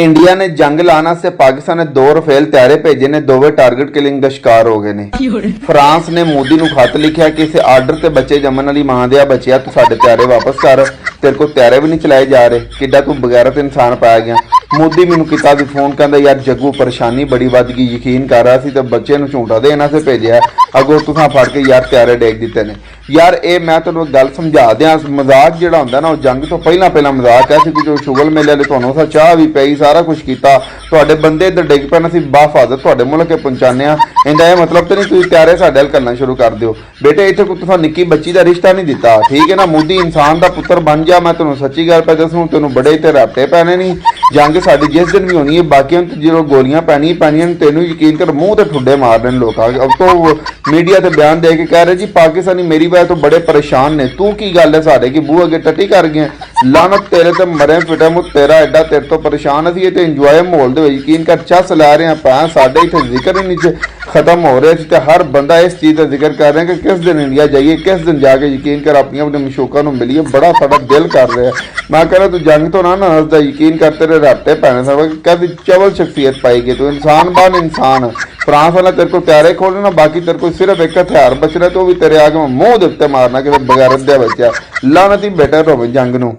India ਨੇ ਜੰਗ ਲਾਣਾ ਸੇ ਪਾਕਿਸਤਾਨ ਨੇ ਦੋ ਰਫੇਲ ਤਿਆਰੇ ਭੇਜੇ ਨੇ ਦੋਵੇਂ ਟਾਰਗੇਟ ਕਿਲਿੰਗ ਦਾ ਸ਼ਿਕਾਰ ਹੋ ਗਏ ਨੇ। ਫਰਾਂਸ ਨੇ ਮੋਦੀ ਨੂੰ ਖਤ ਲਿਖਿਆ ਕਿ ਇਸੇ ਆਰਡਰ ਤੇ ਬੱਚੇ ਜੰਮਣ ਵਾਲੀ ਮਾਂ ਦੇ ਆ ਬੱਚਿਆ ਤੂੰ ਸਾਡੇ ਤਿਆਰੇ ਵਾਪਸ ਕਰ। ਤੇਰੇ ਕੋਲ ਤਿਆਰੇ ਵੀ ਨਹੀਂ ਚਲਾਏ ਜਾ ਰਹੇ। ਕਿੱਡਾ ਤੂੰ ਬਗੈਰਤ ਇਨਸਾਨ ਪਾਇਆ ਗਿਆ। ਮੋਦੀ ਮੈਨੂੰ ਕੀਤਾ ਵੀ ਫੋਨ, ਕਹਿੰਦਾ, ਯਾਰ, ਜੱਗੂ, ਪਰੇਸ਼ਾਨੀ ਬੜੀ ਵੱਧ ਗਈ, ਯਕੀਨ ਕਰ ਰਿਹਾ ਸੀ ਤੇ ਬੱਚੇ ਨੂੰ ਝੂਟਾ ਦੇ, ਇਹਨਾਂ ਸੇ ਭੇਜਿਆ। ਅਗੋ ਤੁਸਾਂ ਫੜ ਕੇ ਯਾਰ ਤਿਆਰੇ ਡੇਕ ਦਿੱਤੇ ਨੇ। ਯਾਰ, ਇਹ ਮੈਂ ਤੁਹਾਨੂੰ ਗੱਲ ਸਮਝਾ ਦਿਆਂ, ਮਜ਼ਾਕ ਜਿਹੜਾ ਹੁੰਦਾ ਨਾ, ਉਹ ਜੰਗ ਤੋਂ ਪਹਿਲਾਂ ਪਹਿਲਾਂ ਮਜ਼ਾਕ ਹੈ ਸੀ ਕਿ ਜੋ ਸ਼ੁਗਲ ਮੇਲੇ ਵਾਲੇ ਤੁਹਾਨੂੰ ਸਾ ਚਾਹ ਵੀ ਪਈ, ਸਾਰਾ ਕੁਝ ਕੀਤਾ। ਤੁਹਾਡੇ ਬੰਦੇ ਇੱਧਰ ਡਿੱਗ ਪੈਣ ਅਸੀਂ ਬਾਫਾਜ਼ਤ ਤੁਹਾਡੇ ਮੁਲਕ ਪਹੁੰਚਾਉਂਦੇ ਆ ਇਹਦਾ ਇਹ ਮਤਲਬ ਤੇ ਨਹੀਂ ਤੁਸੀਂ ਤਿਆਰੇ ਸਾਡੇ ਨਾਲ ਕਰਨਾ ਸ਼ੁਰੂ ਕਰ ਦਿਓ। ਬੇਟੇ, ਇੱਥੇ ਕੋਈ ਤੁਸੀਂ ਨਿੱਕੀ ਬੱਚੀ ਦਾ ਰਿਸ਼ਤਾ ਨਹੀਂ ਦਿੱਤਾ। ਠੀਕ ਹੈ ਨਾ, ਮੋਦੀ ਇਨਸਾਨ ਦਾ ਪੁੱਤਰ ਬਣ ਜਾ, ਮੈਂ ਤੁਹਾਨੂੰ ਸੱਚੀ ਗੱਲ ਪੈ ਦੱਸੂ ਤੈਨੂੰ ਬੜੇ ਤੇ ਰਾਪਟੇ ਪੈਣੇ ਨਹੀਂ ਜੰਗ ਸਾਡੀ ਜਿਸ ਦਿਨ ਵੀ ਹੋਣੀ ਹੈ, ਬਾਕੀਆਂ ਨੂੰ ਜਦੋਂ ਗੋਲੀਆਂ ਪੈਣੀਆਂ ਪੈਣੀਆਂ ਨੇ, ਤੈਨੂੰ ਯਕੀਨ ਕਰ, ਮੂੰਹ ਤੇ ਠੁੱਡੇ ਮਾਰਦੇ ਨੇ ਲੋਕਾਂ ਆ। ਅਬ ਤੋਂ ਮੀਡੀਆ ਤੇ ਬਿਆਨ ਦੇ ਕੇ ਕਹਿ ਰਹੇ ਜੀ, ਪਾਕਿਸਤਾਨੀ ਮੇਰੀ ਵਜ੍ਹਾ ਤੋਂ ਬੜੇ ਪਰੇਸ਼ਾਨ ਨੇ। ਤੂੰ ਕੀ ਗੱਲ ਹੈ ਸਾਡੇ, ਕਿ ਬੂਹ ਅੱਗੇ ਟੱਟੀ ਕਰ ਗਏ ਲਾਨਤ ਤੇਰੇ ਤੇ ਮਰੇ ਫਿਟੇ ਮੁ ਤੇਰਾ ਐਡਾ ਤੇਰੇ ਤੋਂ ਪਰੇਸ਼ਾਨ ਅਸੀਂ ਇਹ ਤੇ ਇੰਜੋਏ ਮਾਹੌਲ ਦੇ ਵਿੱਚ। ਯਕੀਨ ਕਰ, ਚੱਸ ਲੈ ਰਹੇ ਆ ਪਾ ਸਾਡੇ ਇੱਥੇ ਜ਼ਿਕਰ ਹੀ ਨਹੀਂ ਖਤਮ ਹੋ ਰਿਹਾ ਸੀ ਤੇ ਹਰ ਬੰਦਾ ਇਸ ਚੀਜ਼ ਦਾ ਜ਼ਿਕਰ ਕਰ ਰਿਹਾ ਕਿ ਕਿਸ ਦਿਨ ਇੰਡੀਆ ਜਾਈਏ, ਕਿਸ ਦਿਨ ਜਾ ਕੇ ਯਕੀਨ ਕਰ ਆਪਣੀਆਂ ਆਪਣੇ ਮਸ਼ੂਕਾਂ ਨੂੰ ਮਿਲੀਏ, ਬੜਾ ਸਾਡਾ ਦਿਲ ਕਰ ਰਿਹਾ। ਮੈਂ ਕਹਿੰਦਾ, ਤੂੰ ਜੰਗ ਤੋਂ ਨਾ ਨਾ ਹੱਸਦਾ ਯਕੀਨ ਕਰ ਤੇਰੇ ਰਾਤੇ ਪੈਣੇ ਸਭ ਕਦੀ ਚਵਲ ਸ਼ਖਸੀਅਤ ਪਾਏਗੀ ਤੂੰ ਇਨਸਾਨ ਬਣ ਇਨਸਾਨ। ਫਰਾਂਸ ਵਾਲਾ ਤੇਰੇ ਕੋਲ ਤਿਆਰੇ ਖੋਲਣਾ ਬਾਕੀ ਤੇਰੇ ਕੋਲ ਸਿਰਫ ਇੱਕ ਹਥਿਆਰ ਬਚਣਾ, ਤੇ ਉਹ ਵੀ ਤੇਰੇ ਆਗੇ ਮੂੰਹ ਦੇ ਉੱਤੇ ਮਾਰਨਾ ਕਿ ਬਗੈਰਤ ਦੇ ਬੱਚਾ ਲਾਨਤੀ ਬੈਟਰ ਹੋਵੇ ਜੰਗ ਨੂੰ।